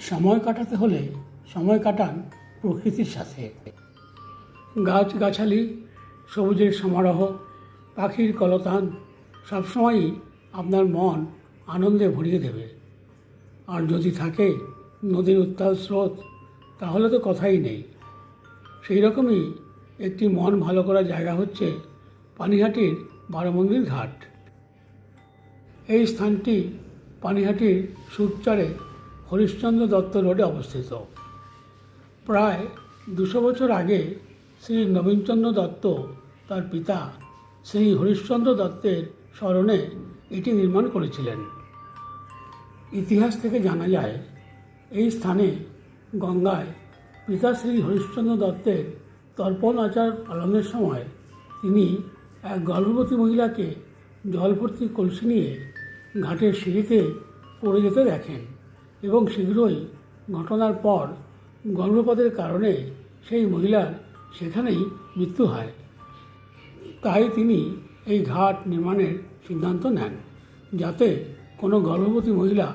সময় কাটাতে হলে সময় কাটান প্রকৃতির সাথে। গাছগাছালি, সবুজের সমারোহ, পাখির কলতান, সবসময়ই আপনার মন আনন্দে ভরিয়ে দেবে। আর যদি থাকে নদীর উত্তাল স্রোত, তাহলে তো কথাই নেই। সেই রকমই একটি মন ভালো করার জায়গা হচ্ছে পানিহাটির বারমন্দির ঘাট। এই স্থানটি পানিহাটির সুরচারে হরিশ্চন্দ্র দত্ত রোডে অবস্থিত। প্রায় দুশো বছর আগে শ্রী নবীনচন্দ্র দত্ত, তার পিতা শ্রী হরিশ্চন্দ্র দত্তের স্মরণে এটি নির্মাণ করেছিলেন। ইতিহাস থেকে জানা যায়, এই স্থানে গঙ্গায় পিতা শ্রী হরিশ্চন্দ্র দত্তের তর্পণ আচার পালনের সময় তিনি এক গর্ভবতী মহিলাকে জল ভর্তি কলসি নিয়ে ঘাটের সিঁড়িতে পড়ে যেতে দেখেন। এবং শীঘ্রই ঘটনার পর গর্ভপাতের কারণে সেই মহিলার সেখানেই মৃত্যু হয়। তাই তিনি এই ঘাট নির্মাণের সিদ্ধান্ত নেন, যাতে কোনো গর্ভবতী মহিলা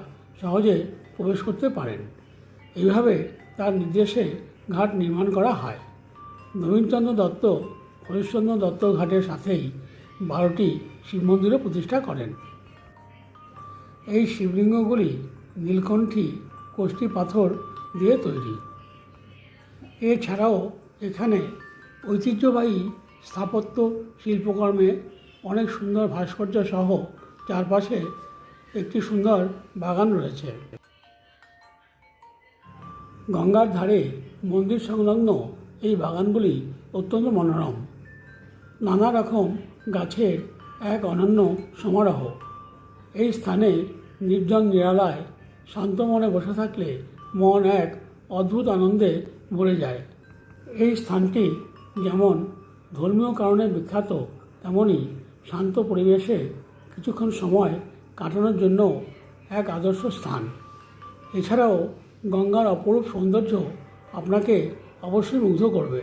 সহজে প্রবেশ করতে পারেন। এইভাবে তার নির্দেশে ঘাট নির্মাণ করা হয়। নবীনচন্দ্র দত্ত, হরিশ্চন্দ্র দত্ত ঘাটের সাথেই বারোটি শিব মন্দিরও প্রতিষ্ঠা করেন। এই শিবলিঙ্গগুলি নীলকণ্ঠী কোষ্ঠী পাথর দিয়ে তৈরি। এছাড়াও এখানে ঐতিহ্যবাহী স্থাপত্য শিল্পকর্মে অনেক সুন্দর ভাস্কর্য সহ চারপাশে একটি সুন্দর বাগান রয়েছে। গঙ্গার ধারে মন্দির সংলগ্ন এই বাগানগুলি অত্যন্ত মনোরম। নানা রকম গাছের এক অনন্য সমারোহ। এই স্থানে নির্জন নিরালায় শান্ত মনে বসে থাকলে মন এক অদ্ভুত আনন্দে ভরে যায়। এই স্থানটি যেমন ধর্মীয় কারণে বিখ্যাত তেমনই শান্ত পরিবেশে কিছুক্ষণ সময় কাটানোর জন্য এক আদর্শ স্থান। এছাড়াও গঙ্গার অপরূপ সৌন্দর্য আপনাকে অবশ্যই মুগ্ধ করবে।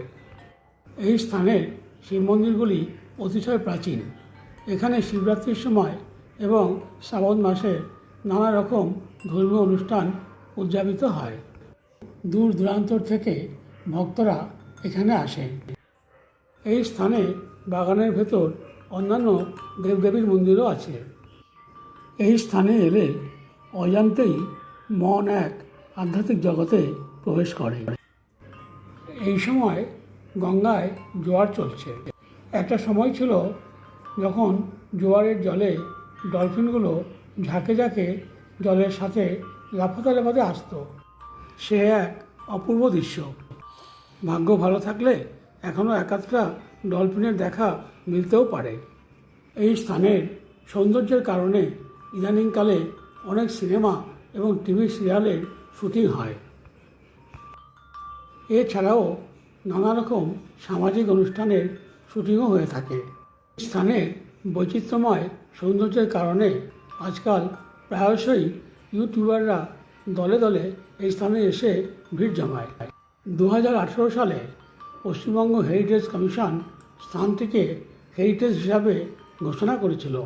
এই স্থানের শিব মন্দিরগুলি অতিশয় প্রাচীন। এখানে শিবরাত্রির সময় এবং শ্রাবণ মাসে নানা রকম ধর্মীয় অনুষ্ঠান উদযাপিত হয়। দূর দূরান্তর থেকে ভক্তরা এখানে আসে এই স্থানে বাগানের ভেতর অন্যান্য দেবদেবীর মন্দিরও আছে। এই স্থানে এলে অজান্তেই মন এক আধ্যাত্মিক জগতে প্রবেশ করে। এই সময় গঙ্গায় জোয়ার চলছে। একটা সময় ছিল যখন জোয়ারের জলে ডলফিনগুলো ঝাঁকে ঝাঁকে জলের সাথে লাফাতে লাফাতে আসতো। সে এক অপূর্ব দৃশ্য। ভাগ্য ভালো থাকলে এখনও একাধটা ডলফিনের দেখা মিলতেও পারে। এই স্থানের সৌন্দর্যের কারণে ইদানিংকালে অনেক সিনেমা এবং টিভি সিরিয়ালের শুটিং হয়। এছাড়াও নানা রকম সামাজিক অনুষ্ঠানের শুটিংও হয়ে থাকে। স্থানের বৈচিত্র্যময় সৌন্দর্যের কারণে আজকাল প্রায়শই ইউটিউবাররা দলে দলে এই স্থানে এসে ভিড় জমায়। দু হাজার আঠেরো সালে পশ্চিমবঙ্গ হেরিটেজ কমিশন স্থানটিকে হেরিটেজ হিসাবে ঘোষণা করেছিল।